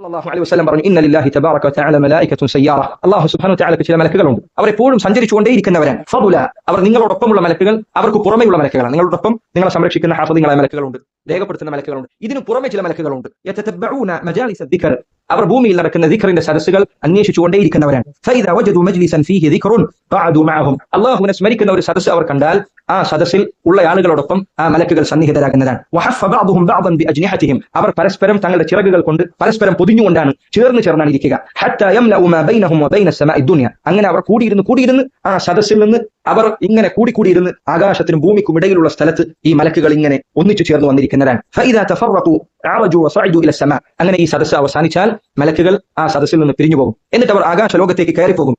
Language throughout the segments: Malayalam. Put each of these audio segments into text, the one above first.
സല്ലല്ലാഹു അലൈഹി വസല്ലം പറഞ്ഞു ഇന്നലില്ലാഹി തബാറക വതആല മലായികത്തുൻ സയ്യാറ. അല്ലാഹു സുബ്ഹാനഹു വതആലക്ക് ചില മലക്കുകളുണ്ട് അവർ എപ്പോഴും സഞ്ചരിച്ചുകൊണ്ടേയിരിക്കുന്നവരാണ്. ഫദുല അവർ നിങ്ങളോടൊപ്പമുള്ള മലക്കുകൾ അവർക്ക് പുറമെയുള്ള മലക്കുകളാണ്. നിങ്ങളോടൊപ്പം നിങ്ങളെ സംരക്ഷിക്കുന്ന ഹാഫദിങ്ങളായ മലക്കുകളുണ്ട് രേഖപ്പെടുത്തുന്ന മലക്കുകളുണ്ട് ഇതിനു പുറമെ ചില മലക്കുകളുണ്ട് യതതബഊന മജാലിസ ദിക്ർ അവർ ഭൂമിയിൽ നടക്കുന്ന ദിക്റിന്റെ സദസ്സുകൾ അന്വേഷിച്ചുകൊണ്ടേയിരിക്കുന്നവരാണ്. ഫൈദ വജദു മജ്ലിസൻ ഫീഹി ദിക്റുൻ ഖഅദു മഅഹും. അല്ലാഹുവിനെ സ്മരിക്കുന്ന ഒരു സദസ്സ് അവർ കണ്ടാൽ ആ സദസ്സിൽ ഉള്ള ആളുകളോടൊപ്പം ആ മലക്കുകൾ സന്നിഹിതരാകുന്നതാണ്. അവർ പരസ്പരം തങ്ങളുടെ ചിറകുകൾ കൊണ്ട് പരസ്പരം പൊതിഞ്ഞുകൊണ്ടാണ് ചേർന്ന് ചേർന്നാണ് ഇരിക്കുക. അങ്ങനെ അവർ കൂടിയിരുന്ന് കൂടിയിരുന്ന് ആ സദസ്സിൽ നിന്ന് അവർ ഇങ്ങനെ കൂടിക്കൂടിയിരുന്ന് ആകാശത്തിനും ഭൂമിക്കും ഇടയിലുള്ള സ്ഥലത്ത് ഈ മലക്കുകൾ ഇങ്ങനെ ഒന്നിച്ചു ചേർന്ന് വന്നിരിക്കുന്നതാണ്. അങ്ങനെ ഈ സദസ്സ് അവസാനിച്ചാൽ മലക്കുകൾ ആ സദസ്സിൽ നിന്ന് പിരിഞ്ഞു പോകും. എന്നിട്ട് അവർ ആകാശ ലോകത്തേക്ക് കയറി പോകും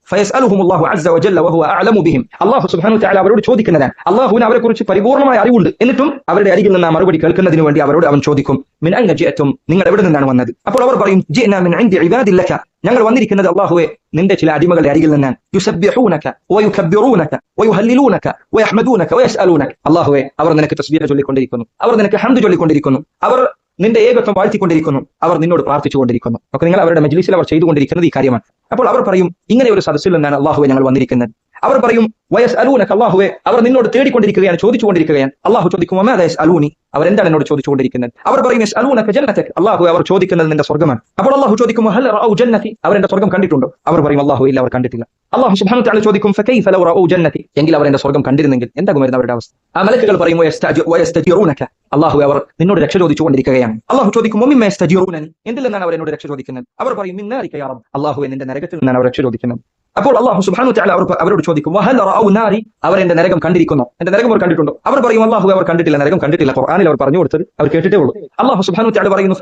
അള്ളാഹു വതആല അവരോട് ചോദിക്കുന്നതാണ്. അള്ളാഹുവിന് അവരെ കുറിച്ച് പരിപൂർണമായ അറിവുണ്ട്. എന്നിട്ടും അവരുടെ അരികിൽ നിന്ന് ആ മറുപടി കേൾക്കുന്നതിന് വേണ്ടി അവരോട് അവൻ ചോദിക്കും. മിൻ ഐന ജിഅതും നിങ്ങൾ എവിടെ നിന്നാണ് വന്നത്? അപ്പോൾ അവർ പറയും ജിഅനാ മിൻ ഇൻദി ഇബാദില്ലക. ഞങ്ങൾ വന്നിരിക്കുന്നത് അള്ളാഹുവെ നിന്റെ ചില അടിമകളുടെ അരികിൽ നിന്നാണ് യുസബ്ബിഹൂനക വയുകബ്ബിറൂനക വയുഹല്ലിലൂനക വയഹ്മദൂനക വയസ്അലൂനക. അല്ലാഹുവേ അവർ നിനക്ക് തസ്ബീഹ ചൊല്ലിക്കൊണ്ടിരിക്കുന്നു. അവർ നിനക്ക് ഹംദ് ചൊല്ലിക്കൊണ്ടിരിക്കുന്നു. അവർ നിന്റെ ഏകത്വം വാഴ്ത്തിക്കൊണ്ടിരിക്കുന്നു. അവർ നിന്നോട് പ്രാർത്ഥിച്ചുകൊണ്ടിരിക്കുന്നു ഒക്കെ നിങ്ങൾ അവരുടെ മജ്ലിസിൽ അവർ ചെയ്തുകൊണ്ടിരിക്കുന്നത് ഈ കാര്യമാണ്. അപ്പോൾ അവർ പറയും ഇങ്ങനെ ഒരു സദസ്സിൽ നിന്നാണ് അള്ളാഹുവെ ഞങ്ങൾ വന്നിരിക്കുന്നത്. അവർ പറയും വയസ് അലൂനക്ക് അള്ളാഹുവെ അവർ നിന്നോട് തേടിക്കൊണ്ടിരിക്കുകയാണ് ചോദിച്ചുകൊണ്ടിരിക്കുകയാണ്. അള്ളാഹു ചോദിക്കും അലൂനി അവർ എന്താണ് എന്നോട് ചോദിച്ചുകൊണ്ടിരിക്കുന്നത്? അവർ പറയുന്നത് അള്ളാഹു അവർ ചോദിക്കുന്നത് നിന്റെ സ്വർഗമാണ്. അപ്പോൾ അള്ളാഹു ചോദിക്കും ഹൽ റഔ ജന്നതി? അവർ എന്റെ സ്വർഗം കണ്ടിട്ടുണ്ടോ? അവർ പറയും അള്ളാഹു ഇല്ല അവർ കണ്ടിട്ടില്ല. അള്ളാഹു സുബ്ഹാനഹു തആല ചോദിക്കും ഫകൈഫ ലൗ റഔ ജന്നതി? എങ്കിൽ അവർ എന്റെ സ്വർഗം കണ്ടിരുന്നെങ്കിൽ എന്താകുമായിരുന്നു അവരുടെ അവസ്ഥ? ആ മലക്കുകൾ പറയും അള്ളാഹു അവർ നിന്നോട് രക്ഷ ചോദിച്ചുകൊണ്ടിരിക്കുകയാണ്. അള്ളാഹു ചോദിക്കും? എന്തിൽ നിന്നാണ് അവർ എന്നോട് രക്ഷ ചോദിക്കുന്നത്? അവർ പറയും റബ്ബ്. അള്ളാഹു നിന്റെ നരകത്തിൽ നിന്നാണ് അവർ രക്ഷ ചോദിക്കുന്നത്. അപ്പോൾ അള്ളാഹു സുബ്ഹാനഹു ചാല അവർ അവരോട് ചോദിക്കും വഹൽ റാവു നാരി? അവർ എന്റെ നരകം കണ്ടിരിക്കുന്നു. എന്റെ നരകം അവർ കണ്ടിട്ടുണ്ടോ? അവർ പറയും അള്ളാഹു അവർ കണ്ടിട്ടില്ല നരകം കണ്ടിട്ടില്ല. ഖുർആനിൽ അവർ പറഞ്ഞു കൊടുത്തത് അവർ കേട്ടിട്ടേ ഉള്ളൂ. അള്ളാഹു സുബ്ഹാനഹു തആല പറയുന്നു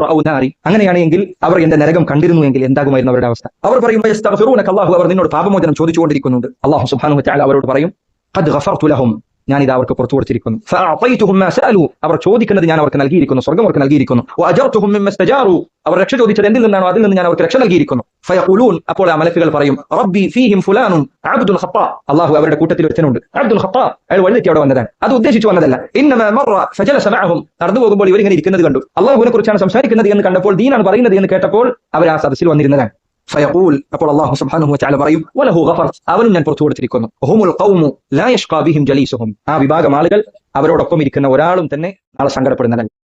റാവു നാരി? അങ്ങനെയാണെങ്കിൽ അവർ എന്റെ നരകം കണ്ടിരുന്നു എങ്കിൽ എന്താകുമായിരുന്നു അവരുടെ അവസ്ഥ? അവർ പറയും "വയസ്തഗ്ഫിറൂനക അള്ളാഹു അവർ നിന്നോട് പാപമോചനം ചോദിച്ചുകൊണ്ടിരിക്കുന്നുണ്ട്. അള്ളാഹു സുബ്ഹാനഹു ചാല അവരോട് പറയും ഖദ് ഗഫർതു ലഹും ഞാൻ ഇത് അവർക്ക് പുറത്തു കൊടുത്തിരിക്കുന്നു. അവർ ചോദിക്കുന്നത് ഞാൻ അവർക്ക് നൽകിയിരിക്കുന്നു. സ്വർഗം അവർക്ക് നൽകിയിരിക്കുന്നു. അവർ രക്ഷ ചോദിച്ചത് എന്തിൽ നിന്നാണോ? അതിൽ നിന്ന് ഞാൻ അവർക്ക് രക്ഷ നൽകിയിരിക്കുന്നു. ഫയഖുലൂൻ. അപ്പോൾ ആ മലക്കുകൾ പറയും റബ്ബി ഫീഹിം ഫുലാനും അബ്ദുൽ ഖത്താ അല്ലാഹു അവരുടെ കൂട്ടത്തിൽ ഒരുത്തനുണ്ട്. അബ്ദുൽ ഖത്താ അയാൾ വഴിതെറ്റി അവിടെ വന്നതാണ്. അത് ഉദ്ദേശിച്ചു വന്നതല്ല. മറ ഫജലസ മഅഹും. നടന്നു പോകുമ്പോൾ ഇവരിങ്ങനെ ഇരിക്കുന്നത് കണ്ടു. അള്ളാഹുവിനെ കുറിച്ചാണ് സംസാരിക്കുന്നത് എന്ന് കണ്ടപ്പോൾ ദീനാണ് പറയുന്നത് എന്ന് കേട്ടപ്പോൾ അവർ ആ സദസ്സിൽ വന്നിരുന്നതാണ്. ഫയഖൂൽ. അപ്പോൾ അള്ളാഹു സുബ്ഹാനഹു വതആല പറയും വലഹു ഗഫർ. അവനും ഞാൻ പുറത്തു കൊടുത്തിരിക്കുന്നു. ഹുമുൽ ഖൗമു ലാ യഷ്ഖാ ബിഹിം ജലീസുഹും. ആ വിഭാഗം ആളുകൾ അവരോടൊപ്പം ഇരിക്കുന്ന ഒരാളും തന്നെ നാളെ സങ്കടപ്പെടുന്നതല്ല.